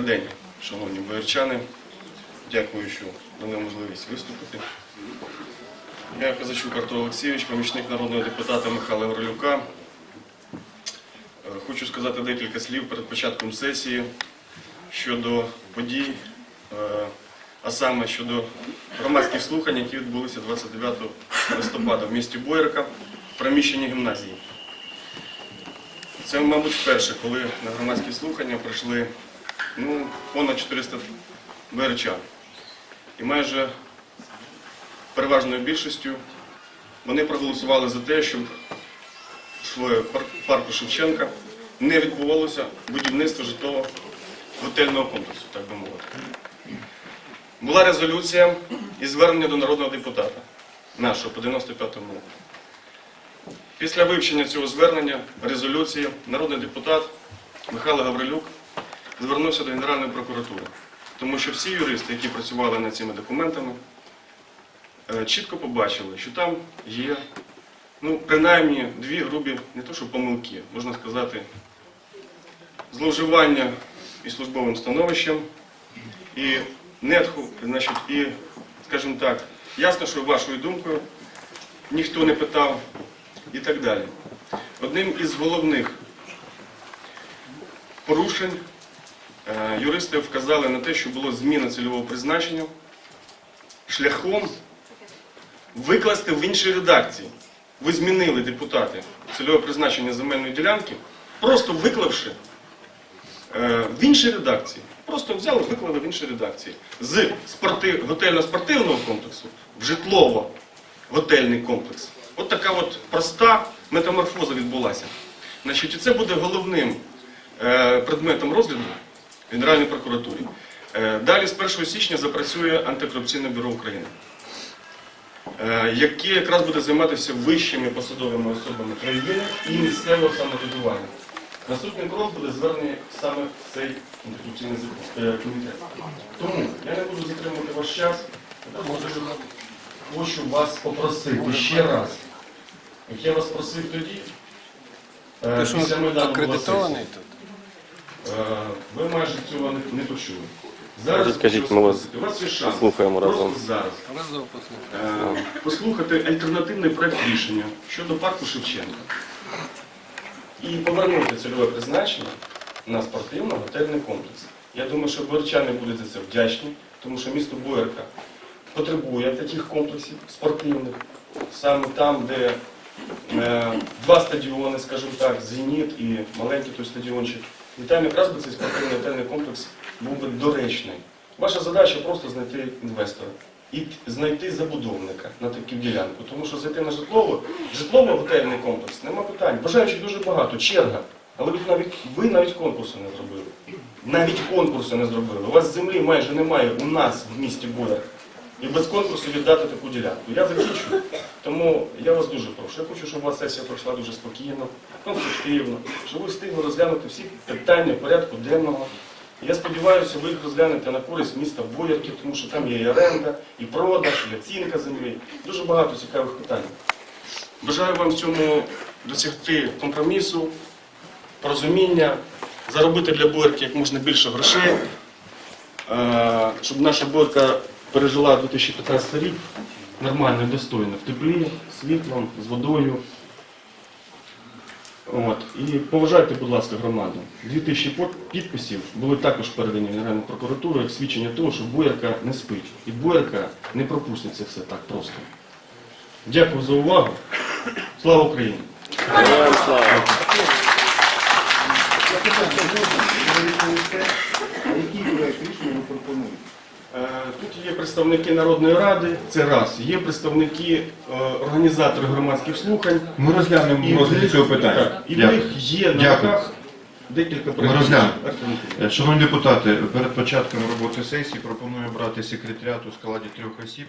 Добрий день, шановні боярчани. Дякую, що дали можливість виступити. Я Казачук Артур Олексійович, помічник народного депутата Михайла Горлюка. Е, Хочу сказати декілька слів перед початком сесії щодо подій, е, а саме щодо громадських слухань, які відбулися 29 листопада в місті Боярка в приміщенні гімназії. Це, мабуть, вперше, коли на громадські слухання прийшли ну, понад 400 боярчан. І майже переважною більшістю вони проголосували за те, щоб в парку Шевченка не відбувалося будівництво житлового готельного комплексу, так би мовити. Була резолюція і звернення до народного депутата нашого по 95-му року. Після вивчення цього звернення, резолюції, народний депутат Михайло Гаврилюк звернувся до Генеральної прокуратури, тому що всі юристи, які працювали над цими документами, е, чітко побачили, що там є ну, принаймні дві грубі, не то що помилки, можна сказати, зловживання і службовим становищем, і нетху, значить, і, скажімо так, ясно, що вашою думкою ніхто не питав і так далі. Одним із головних порушень юристи вказали на те, що було зміна цільового призначення шляхом викласти в іншій редакції. Ви змінили депутати цільове призначення земельної ділянки, просто виклавши е, в іншій редакції. Просто взяли, виклали в іншій редакції. З спорти- готельно-спортивного комплексу в житлово-готельний комплекс. От така от проста метаморфоза відбулася. Значить, це буде головним е, предметом розгляду Генеральній прокуратурі. Е, Далі з 1 січня запрацює антикорупційне бюро України, е, яке якраз буде займатися вищими посадовими особами країни і місцевого самоврядування. Наступний крок буде звернення саме в цей антикорупційний е, комітет. Тому я не буду затримувати ваш час. Хочу вас попросити ще раз. Як я вас просив тоді, після Майдану була сесія. Е, Ви майже цього не, почули. Зараз Кажіть, кажіть, ми вас у вас є шанс послухаємо просто разом. зараз Разом послухай. е, послухати альтернативний проект рішення щодо парку Шевченка і повернути цільове призначення на спортивно-готельний комплекс. Я думаю, що боярчани будуть за це вдячні, тому що місто Боярка потребує таких комплексів спортивних, саме там, де е, два стадіони, скажімо так, Зеніт і маленький той стадіончик. Там якраз би цей спортивний готельний комплекс був би доречний. Ваша задача просто знайти інвестора і знайти забудовника на таку ділянку. Тому що зайти на житлово, житлово-готельний комплекс, нема питань. Бажаючих дуже багато, черга. Але ви навіть, ви навіть конкурсу не зробили. Навіть конкурсу не зробили. У вас землі майже немає у нас в місті Боярка. І без конкурсу віддати таку ділянку. Я закінчу. Тому я вас дуже прошу. Я хочу, щоб у вас сесія пройшла дуже спокійно, конструктивно, щоб ви встигли розглянути всі питання порядку денного. Я сподіваюся, ви їх розглянете на користь міста Боярки, тому що там є і оренда, і продаж, і оцінка землі. Дуже багато цікавих питань. Бажаю вам в цьому досягти компромісу, порозуміння, заробити для Боярки як можна більше грошей, е, щоб наша Боярка пережила 2015 рік нормально і достойно, в теплі, світлом, з водою. От. І поважайте, будь ласка, громаду. 2000 пот- підписів були також передані в Генеральну прокуратуру як свідчення того, що Боярка не спить. І Боярка не пропустить це все так просто. Дякую за увагу. Слава Україні! Героям слава! Які проект рішення ви пропонуєте? Е, Тут є представники Народної ради, це раз. Є представники е, організатори громадських слухань. Ми розглянемо розгляд цього питання. так, І в Дякую. них є на Дякую. руках декілька Ми розглянемо. Е, Шановні депутати, перед початком роботи сесії пропоную брати секретаріат у складі трьох осіб.